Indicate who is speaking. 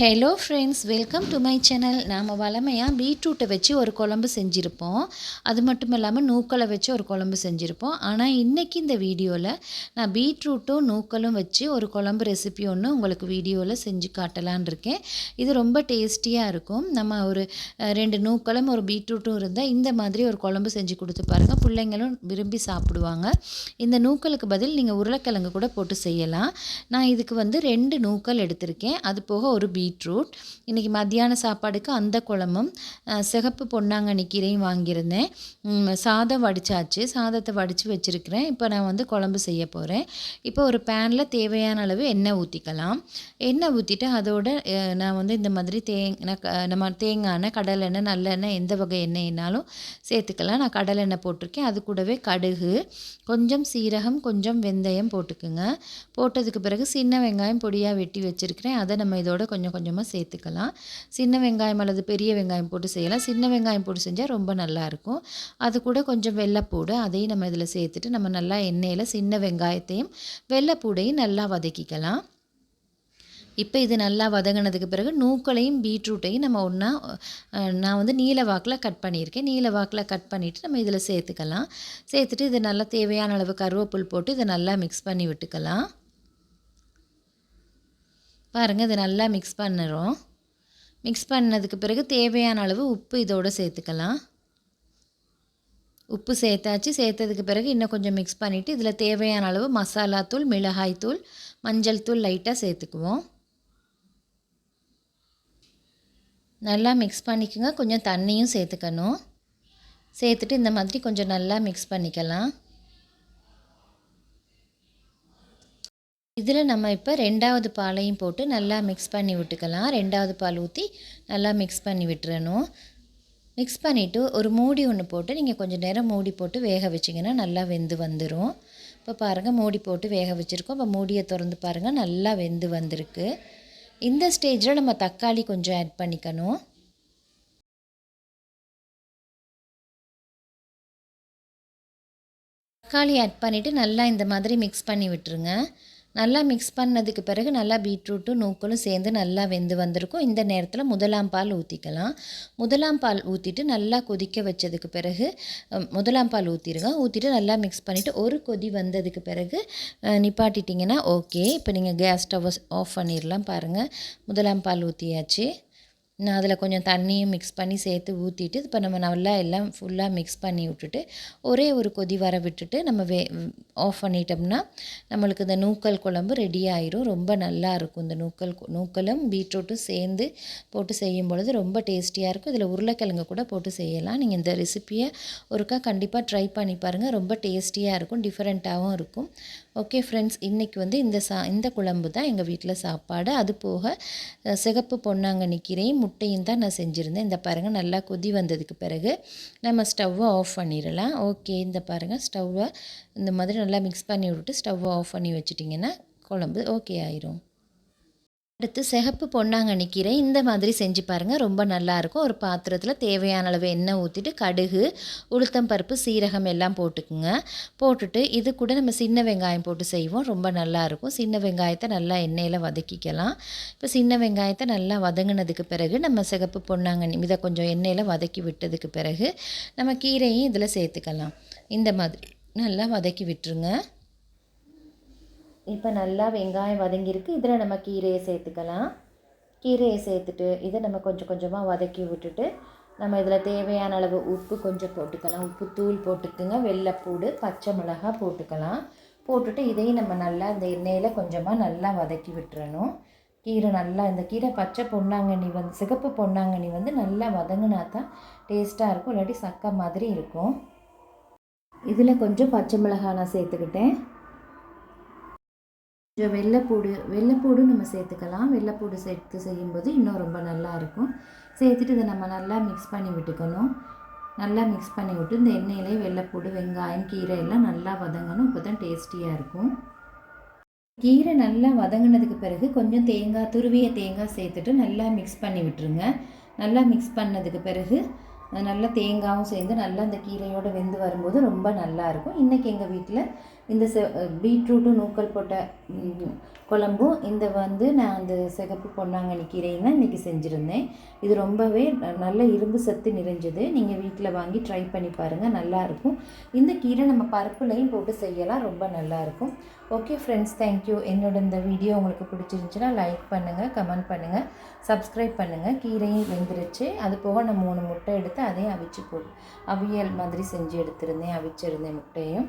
Speaker 1: Hello friends welcome to my channel நாம் வளமையாக பீட்ரூட்டை வச்சு ஒரு குழம்பு செஞ்சுருப்போம். அது மட்டும் இல்லாமல் நூக்களை வச்சு ஒரு குழம்பு செஞ்சுருப்போம். ஆனால் இன்றைக்கி இந்த வீடியோவில் நான் பீட்ரூட்டும் நூக்களும் வச்சு ஒரு குழம்பு ரெசிபி ஒன்று உங்களுக்கு வீடியோவில் செஞ்சு காட்டலான் இருக்கேன். இது ரொம்ப டேஸ்டியாக இருக்கும். நம்ம ஒரு ரெண்டு நூக்களும் ஒரு பீட்ரூட்டும் இருந்தால் இந்த மாதிரி ஒரு குழம்பு செஞ்சு கொடுத்து பாருங்கள் பிள்ளைங்களும் விரும்பி சாப்பிடுவாங்க. இந்த நூக்களுக்கு பதில் நீங்கள் உருளைக்கிழங்கு கூட போட்டு செய்யலாம். நான் இதுக்கு வந்து ரெண்டு நூக்கள் எடுத்திருக்கேன். அது போக ஒரு பீட்ரூட். இன்றைக்கி மத்தியான சாப்பாடுக்கு அந்த குழம்பும் சிகப்பு பொன்னாங்கண்ணி கீரையும் வாங்கியிருந்தேன். சாதம் வடிச்சாச்சு. சாதத்தை வடித்து வச்சுருக்கிறேன். இப்போ நான் வந்து குழம்பு செய்ய போகிறேன் இப்போ ஒரு பேனில் தேவையான அளவு எண்ணெய் ஊற்றிக்கலாம் எண்ணெய் ஊற்றிட்டு அதோட நான் வந்து இந்த மாதிரி தேங் நான் க- நம்ம தேங்காய் எண்ணெய் கடலெண்ணெய் நல்லெண்ணெய் எந்த வகை எண்ணெய்னாலும் சேர்த்துக்கலாம். நான் கடலெண்ணெய் போட்டிருக்கேன். அது கூடவே கடுகு கொஞ்சம் சீரகம் கொஞ்சம் வெந்தயம் போட்டுக்குங்க. போட்டதுக்கு பிறகு சின்ன வெங்காயம் பொடியாக வெட்டி வச்சுருக்கிறேன். அதை நம்ம இதோட கொஞ்சம் கொஞ்சமாக சேர்த்துக்கலாம். சின்ன வெங்காயம் அல்லது பெரிய வெங்காயம் போட்டு செய்யலாம். சின்ன வெங்காயம் போட்டு செஞ்சால் ரொம்ப நல்லாயிருக்கும் அது கூட கொஞ்சம் வெள்ளைப்பூடு அதையும் நம்ம இதில் சேர்த்துட்டு நம்ம நல்லா எண்ணெயில் சின்ன வெங்காயத்தையும் வெள்ளைப்பூடையும் நல்லா வதக்கிக்கலாம். இப்போ இது நல்லா வதங்கினதுக்கு பிறகு நூக்களையும் பீட்ரூட்டையும் நம்ம ஒன்றா நான் வந்து நீல வாக்கில் கட் பண்ணியிருக்கேன். நீல வாக்கில் கட் பண்ணிவிட்டு நம்ம இதில் சேர்த்துக்கலாம். சேர்த்துட்டு இது நல்லா தேவையான அளவு கருவேப்பில் போட்டு இதை நல்லா மிக்ஸ் பண்ணி விட்டுக்கலாம். பாருங்கள் இது நல்லா மிக்ஸ் பண்ணுறோம். மிக்ஸ் பண்ணதுக்கு பிறகு தேவையான அளவு உப்பு இதோடு சேர்த்துக்கலாம். உப்பு சேர்த்தாச்சு சேர்த்ததுக்கு பிறகு இன்னும் கொஞ்சம் மிக்ஸ் பண்ணிவிட்டு இதில் தேவையான அளவு மசாலாத்தூள் மிளகாய்த்தூள் மஞ்சள் தூள் லைட்டாக சேர்த்துக்குவோம். நல்லா மிக்ஸ் பண்ணிக்கோங்க கொஞ்சம் தண்ணியும் சேர்த்துக்கணும். சேர்த்துட்டு இந்த மாதிரி கொஞ்சம் நல்லா மிக்ஸ் பண்ணிக்கலாம். இதில் நம்ம இப்போ ரெண்டாவது பாலையும் போட்டு நல்லா மிக்ஸ் பண்ணி விட்டுக்கலாம். ரெண்டாவது பால் ஊற்றி நல்லா மிக்ஸ் பண்ணி விட்டுறணும். மிக்ஸ் பண்ணிவிட்டு ஒரு மூடி ஒன்று போட்டு நீங்கள் கொஞ்சம் நேரம் மூடி போட்டு வேக வச்சிங்கன்னா நல்லா வெந்து வந்துடும் இப்போ பாருங்கள் மூடி போட்டு வேக வச்சுருக்கோம். இப்போ மூடியை திறந்து பாருங்கள் நல்லா வெந்து வந்திருக்கு. இந்த ஸ்டேஜில் நம்ம தக்காளி கொஞ்சம் ஆட் பண்ணிக்கணும். தக்காளி ஆட் பண்ணிவிட்டு நல்லா இந்த மாதிரி மிக்ஸ் பண்ணி விட்டுருங்க. நல்லா மிக்ஸ் பண்ணதுக்கு பிறகு நல்லா பீட்ரூட்டும் நூக்களும் சேர்ந்து நல்லா வெந்து வந்திருக்கும். இந்த நேரத்தில் முதலாம் பால் ஊற்றிக்கலாம் முதலாம் பால் ஊற்றிட்டு நல்லா கொதிக்க வச்சதுக்கு பிறகு முதலாம் பால் ஊற்றிடுங்க ஊற்றிட்டு நல்லா மிக்ஸ் பண்ணிவிட்டு ஒரு கொதி வந்ததுக்கு பிறகு நிப்பாட்டிட்டிங்கன்னா ஓகே இப்போ நீங்கள் கேஸ் ஸ்டவ் ஆஃப் பண்ணிடலாம் பாருங்கள் முதலாம் பால் ஊற்றியாச்சு நான் அதில் கொஞ்சம் தண்ணியும் மிக்ஸ் பண்ணி சேர்த்து ஊற்றிட்டு இப்போ நம்ம நல்லா எல்லாம் ஃபுல்லாக மிக்ஸ் பண்ணி விட்டுட்டு ஒரே ஒரு கொதி வர விட்டுட்டு நம்ம வே ஆஃப் பண்ணிட்டோம்னா நம்மளுக்கு இந்த நூக்கல் குழம்பு ரெடி ஆயிரும். ரொம்ப நல்லா இருக்கும் இந்த நூக்கல் நூக்கலும் பீட்ரூட்டும் சேர்ந்து போட்டு செய்யும் பொழுது ரொம்ப டேஸ்டியாக இருக்கும். இதில் உருளைக்கிழங்கு கூட போட்டு செய்யலாம். நீங்கள் இந்த ரெசிப்பியை ஒருக்கா கண்டிப்பாக ட்ரை பண்ணி பாருங்கள் ரொம்ப டேஸ்டியாக இருக்கும் டிஃப்ரெண்ட்டாகவும் இருக்கும். ஓகே ஃப்ரெண்ட்ஸ் இன்றைக்கி வந்து இந்த சா இந்த குழம்பு தான் எங்கள் வீட்டில் சாப்பாடு. அது போக சிகப்பு பொன்னாங்கண்ணி கீரையும் முட்டையும் தான் நான் செஞ்சுருந்தேன். இந்த பாருங்கள் நல்லா கொதி வந்ததுக்கு பிறகு நம்ம ஸ்டவ்வை ஆஃப் பண்ணிடலாம். ஓகே இந்த பாருங்கள் ஸ்டவ்வை இந்த மாதிரி நல்லா மிக்ஸ் பண்ணி விட்டுட்டு ஸ்டவ் ஆஃப் பண்ணி வச்சிட்டிங்கன்னா குழம்பு ஓகே ஆயிரும். அடுத்து சிகப்பு பொன்னாங்கண்ணி கீரை இந்த மாதிரி செஞ்சு பாருங்கள் ரொம்ப நல்லாயிருக்கும் ஒரு பாத்திரத்தில் தேவையான அளவு எண்ணெய் ஊற்றிட்டு கடுகு உளுத்தம் பருப்பு சீரகம் எல்லாம் போட்டுக்குங்க. போட்டுட்டு இது கூட நம்ம சின்ன வெங்காயம் போட்டு செய்வோம் ரொம்ப நல்லாயிருக்கும் சின்ன வெங்காயத்தை நல்லா எண்ணெயில் வதக்கிக்கலாம். இப்போ சின்ன வெங்காயத்தை நல்லா வதங்கினதுக்கு பிறகு நம்ம சிகப்பு பொன்னாங்கண்ணி இதை கொஞ்சம் எண்ணெயில் வதக்கி விட்டதுக்கு பிறகு நம்ம கீரையும் இதில் சேர்த்துக்கலாம். இந்த மாதிரி. நல்லா வதக்கி விட்டுருங்க. இப்போ நல்லா வெங்காயம் வதங்கியிருக்கு. இதில் நம்ம கீரையை சேர்த்துக்கலாம். கீரையை சேர்த்துட்டு இதை நம்ம கொஞ்சம் கொஞ்சமாக வதக்கி விட்டுட்டு நம்ம இதில் தேவையான அளவு உப்பு கொஞ்சம் போட்டுக்கலாம். உப்பு தூள் போட்டுக்குங்க. வெள்ளைப்பூடு பச்சை மிளகாய் போட்டுக்கலாம். போட்டுட்டு இதையும் நம்ம நல்லா இந்த எண்ணெயில் கொஞ்சமாக நல்லா வதக்கி விட்டுறணும். கீரை நல்லா இந்த கீரை பச்சை பொன்னாங்கண்ணி வந்து சிகப்பு பொன்னாங்கண்ணி வந்து நல்லா வதங்கினா தான் டேஸ்ட்டாக இருக்கும். இல்லாட்டி சக்கை மாதிரி இருக்கும். இதில் கொஞ்சம் பச்சை மிளகாய் நான் சேர்த்துக்கிட்டேன். கொஞ்சம் வெள்ளைப்பூடு வெள்ளைப்பூடு நம்ம சேர்த்துக்கலாம். வெள்ளைப்பூடு சேர்த்து செய்யும்போது இன்னும் ரொம்ப நல்லா இருக்கும். சேர்த்துட்டு இதை நம்ம நல்லா மிக்ஸ் பண்ணி விட்டுக்கணும். நல்லா மிக்ஸ் பண்ணி விட்டு இந்த எண்ணெயிலே வெள்ளைப்பூடு வெங்காயம் கீரை எல்லாம் நல்லா வதங்கணும். இப்போ தான் டேஸ்டியாக இருக்கும். கீரை நல்லா வதங்கினதுக்கு பிறகு கொஞ்சம் தேங்காய் துருவிய தேங்காய் சேர்த்துட்டு நல்லா மிக்ஸ் பண்ணி விட்டுருங்க. நல்லா மிக்ஸ் பண்ணதுக்கு பிறகு நல்லா தேங்காயும் சேர்ந்து நல்லா அந்த கீரையோடு வெந்து வரும்போது ரொம்ப நல்லா இருக்கும். இன்றைக்கி எங்கள் வீட்டில் இந்த செ பீட்ரூட்டும் நூக்கல் போட்ட குழம்பும் இந்த வந்து நான் அந்த சிகப்பு பொன்னாங்கண்ணி கீரையும் தான் இன்றைக்கி செஞ்சுருந்தேன். இது ரொம்பவே ந- நல்ல இரும்பு சத்து நிறைஞ்சது. நீங்கள் வீட்டில் வாங்கி ட்ரை பண்ணி பாருங்கள் நல்லாயிருக்கும் இந்த கீரை நம்ம பருப்புலையும் போட்டு செய்யலாம் ரொம்ப நல்லாயிருக்கும் ஓகே ஃப்ரெண்ட்ஸ் தேங்க்யூ என்னோட இந்த வீடியோ உங்களுக்கு பிடிச்சிருந்துச்சுன்னா லைக் பண்ணுங்கள் கமெண்ட் பண்ணுங்கள் சப்ஸ்கிரைப் பண்ணுங்கள் கீரையும் வெந்துருச்சு. அது போக நான் மூணு முட்டை எடுத்து அதையும் அவிச்சு போட்டு அவியல் மாதிரி செஞ்சு எடுத்திருந்தேன் அவிச்சிருந்தேன் முட்டையும்.